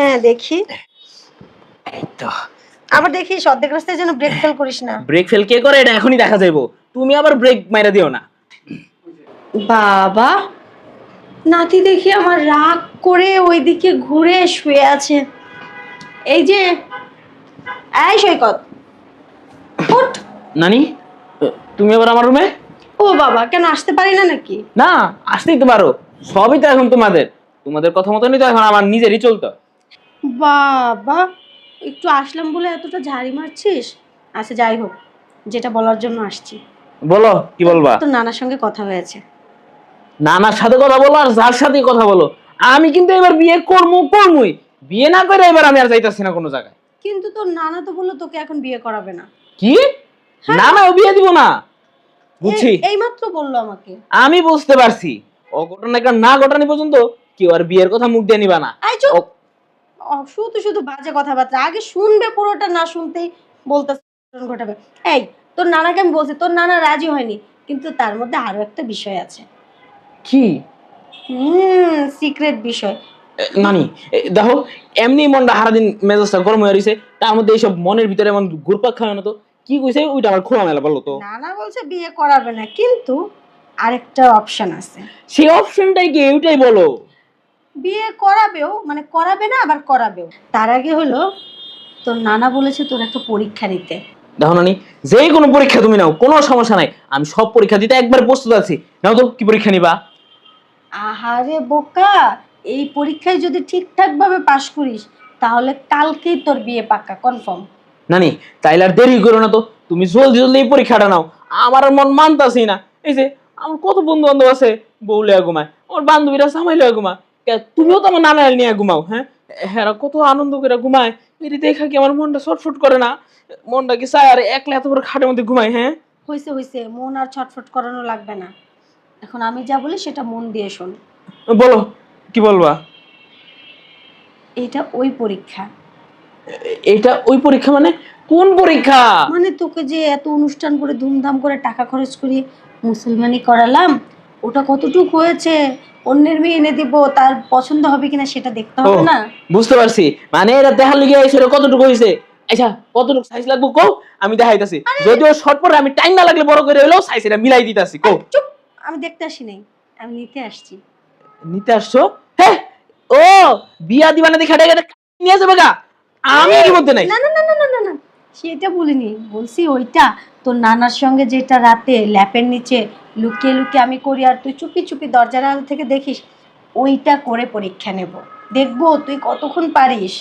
হ্যাঁ দেখি। এই তো আবার দেখিস অর্ধেক রাস্তায় যেন ব্রেক ফেল করিস না। ব্রেক ফেল কে করে? এটা এখনই দেখা যাইবো। তুমি আবার ব্রেক মাইরা দিও না। বাবা নাতি দেখি আমার রাগ করে ওইদিকে ঘুরে শুয়ে আছে। এই যে এই সৈকত। নানি তুমি আবার আমার রুমে? ও বাবা কেন আসতে পারি না নাকি? না আসতেই তো পারো। সবই তো এখন তোমাদের। তোমাদের কথা মতনই তো এখন আমার নিজেরই চলতো। বাবা একটু আসলাম বলে এতটা ঝাড়ি মারছিস? আচ্ছা যাই হোক যেটা বলার জন্য আসছি। বলো কি বলবা? তো নানার সঙ্গে কথা হয়েছে। নানার সাথে কথা বলো আর যার সাথে কথা বলো। আমি কিন্তু এবার বিয়ে করব করবই বিয়ে না করে এবার আমি আর যাইতাছি না কোনো জায়গায়। কিন্তু তোর নানা তো বলল তোকে এখন বিয়ে করাবে না। কি? না না ও বিয়ে দিব না? বুঝছি। এই মাত্র বলল আমাকে। আমি বুঝতে পারছি। অঘটনা একটা না ঘটানি পর্যন্ত কেউ আর বিয়ের কথা মুখ দিয়ে নিবা না। শুধু শুধু বাজে কথাবার্তা। আগে শুনবে পুরোটা না শুনতেই বলতে ঘটাবে। এই তোর নানাকে আমি বলছি তোর নানা রাজি হয়নি কিন্তু তার মধ্যে আরও একটা বিষয় আছে। কি? হুম সিক্রেট বিষয়। নানি দেখো এমনি মনটা সারাদিন মেজাজটা গরম হয়ে রয়েছে তার মধ্যে এইসব মনের ভিতরে এমন ঘুরপাক খাওয়ানো তো কি কইছে? ওইটা আমার খোলা মেলা বলো তো। নানা বলছে বিয়ে করাবে না কিন্তু আরেকটা অপশন আছে। সেই অপশনটাই কি? ওইটাই বলো। বিয়ে করাবেও মানে করাবে না আবার করাবেও। তার আগে হলো তোর নানা বলেছে তোর একটা পরীক্ষা নিতে। দেখো নানি যে কোনো পরীক্ষা তুমি নাও কোনো সমস্যা নাই। আমি সব পরীক্ষা দিতে একবার প্রস্তুত আছি। নাও তো কি পরীক্ষা নিবা? আহারে বোকা এই পরীক্ষায় যদি ঠিকঠাক ভাবে পাশ করিস তাহলে কালকেই তোর বিয়ে পাক্কা কনফার্ম নানি তাইলে আর দেরি করো না তো। তুমি জলদি জলদি এই পরীক্ষাটা নাও। আমার আর মন মানতাছি না। এই যে আমার কত বন্ধু বান্ধব আছে বউ লিয়া ঘুমায় আমার বান্ধবীরা সামাই লিয়া ঘুমায়। তুমিও তো আমার নানা নিয়ে ঘুমাও হ্যাঁ? হ্যাঁ কত আনন্দ করে ঘুমায়। এটি দেখা কি আমার মনটা ছটফট করে না? মনটা কি চায় আর একলা এত বড় খাটের মধ্যে ঘুমায় হ্যাঁ? হয়েছে হয়েছে মন আর ছটফট করানো লাগবে না। এখন আমি যা বলি সেটা মন দিয়ে শোন। বলো কি বলবা? এটা ওই পরীক্ষা। এটা ওই পরীক্ষা মানে কোন পরীক্ষা? মানে তোকে যে এত অনুষ্ঠান করে ধুমধাম করে টাকা খরচ করিয়ে মুসলমানি করালাম ওটা কতটুকু হয়েছে? অন্যের মেয়ে এনে দিব তার পছন্দ হবে কিনা সেটা দেখতে হবে না। বুঝতে পারছি। মানে এটা দেখার লিগে আইছে কতটুকু হইছে? আচ্ছা কতটুকু সাইজ লাগবো কও? আমি দেখাইতাছি। যদিও শর্ট পরে আমি টাইম না লাগলে বড় করে হইলেও সাইজ এটা মিলাই দিতাছি চুপ! আমি দেখতে আসি নাই আমি নিতে আসছি। নিতে আসছো? হ্যাঁ ও বিয়া দিবানা দেখে নিয়ে যাবে গা আমি এর মধ্যে নাই। না না না না না না সেটা বলিনি। বলছি ওইটা তোর নানার সঙ্গে যেটা রাতে ল্যাপের নিচে লুকিয়ে লুকিয়ে আমি করি আর তুই চুপি চুপি দরজার আড়াল থেকে দেখিস ওইটা করে পরীক্ষা নেব। দেখব তুই কতক্ষণ পারিস?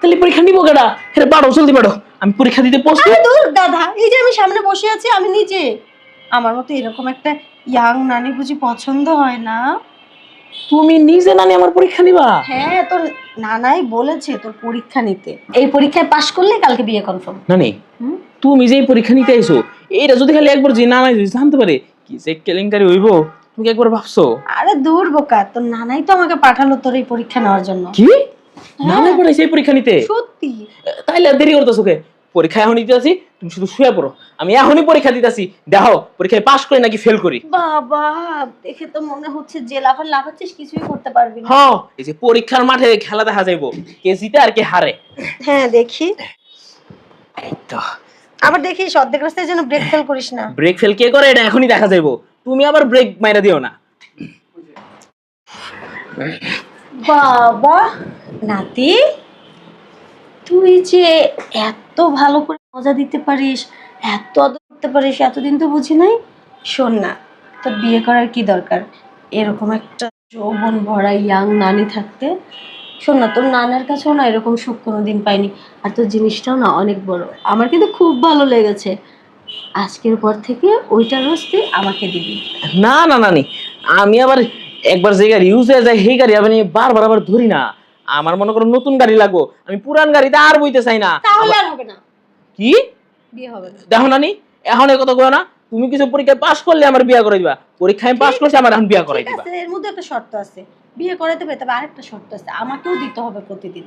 তাহলে পরীক্ষা নিবো কেডা? হ্যাঁ পারো জলদি পারো আমি পরীক্ষা দিতে প্রস্তুত। দূর গাধা এই যে আমি সামনে বসে আছি আমি নিজে। আমার মতো এরকম একটা ইয়াং নানি বুঝি পছন্দ হয় না। তুমি নিজে নানি আমার পরীক্ষা নিবা? হ্যাঁ তোর নানাই বলেছে তোর পরীক্ষা নিতে। এই পরীক্ষায় পাশ করলে কালকে বিয়ে কনফার্ম নানি তুমি যে পরীক্ষা নিতে আইছো এটা যদি খালি একবার যে নানাই যদি জানতে পারে কি যে কেলেঙ্কারি হইব তুমি কি একবার ভাবছ? আরে দূর বোকা তোর নানাই তো আমাকে পাঠালো তোর এই পরীক্ষা নেওয়ার জন্য। কি? নানাই পড়াইছে এই পরীক্ষা নিতে? সত্যি? তাইলে দেরি করতেছো কে? পরীক্ষা এখন দিতে আছি তুমি শুধু শুয়ে পড়ো। আমি এখনই পরীক্ষা দিতেছি। দেখো পরীক্ষায় পাশ করি নাকি ফেল করি? বাবা দেখে তো মনে হচ্ছে যে লাফার লাফাচ্ছিস কিছুই করতে পারবি না। হ্যাঁ এই যে পরীক্ষার মাঠে খেলা দেখা যাইবো কে জিতে আর কে হারে। হ্যাঁ দেখি। এই তো। আবার দেখিস অর্ধেক রাস্তায় যেন ব্রেক ফেল করিস না। ব্রেক ফেল কে করে? এটা এখনই দেখা যাইবো। তুমি আবার ব্রেক মাইরা দিও না। বাবা নাতি তুই যে এত ভালো করে মজা দিতে পারিস এত আদর করতে পারিস এতদিন তো বুঝি নাই। শোন না তোর বিয়ে করার কি দরকার? এরকম একটা যৌবন ভরা ইয়াং নানি থাকতে শোন না তোর নানার কাছেও না এরকম সুখ কোনোদিন পাইনি। আর তোর জিনিসটাও না অনেক বড়। আমার কিন্তু খুব ভালো লেগেছে। আজকের পর থেকে ওইটা রোজ তুই আমাকে দিবি। না না নানি আমি আবার একবার যে গাড়ি ইউজ হয়ে যায় সেই গাড়ি আমি বারবার আবার ধরি না। আমার মনে করো নতুন গাড়ি লাগবো। আমি পুরান গাড়িতে আর বইতে চাই না। তাহলে আর হবে না। কি? বিয়ে হবে না। দেখো নানি এখন এই কথা কয় না। তুমি কিছু পরীক্ষায় পাশ করলে আমার বিয়া করে দিবা। পরীক্ষায় পাশ করছি আমার এখন বিয়া করে দিবা। এর মধ্যে একটা শর্ত আছে। বিয়ে করাতে হবে তবে আরেকটা শর্ত আছে। আমাকেও দিতে হবে প্রতিদিন।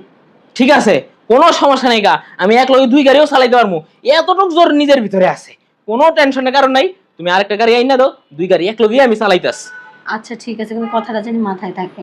ঠিক আছে কোনো সমস্যা নেই গা। আমি এক লগে দুই গাড়িও চালাইতে পারব এতটুক জোর নিজের ভিতরে আছে। কোনো টেনশনের কারণ নাই। তুমি আরেকটা গাড়ি আইনা দাও দুই গাড়ি এক লগে আমি চালাইতাস আচ্ছা ঠিক আছে কিন্তু কথাটা জানি মাথায় থাকে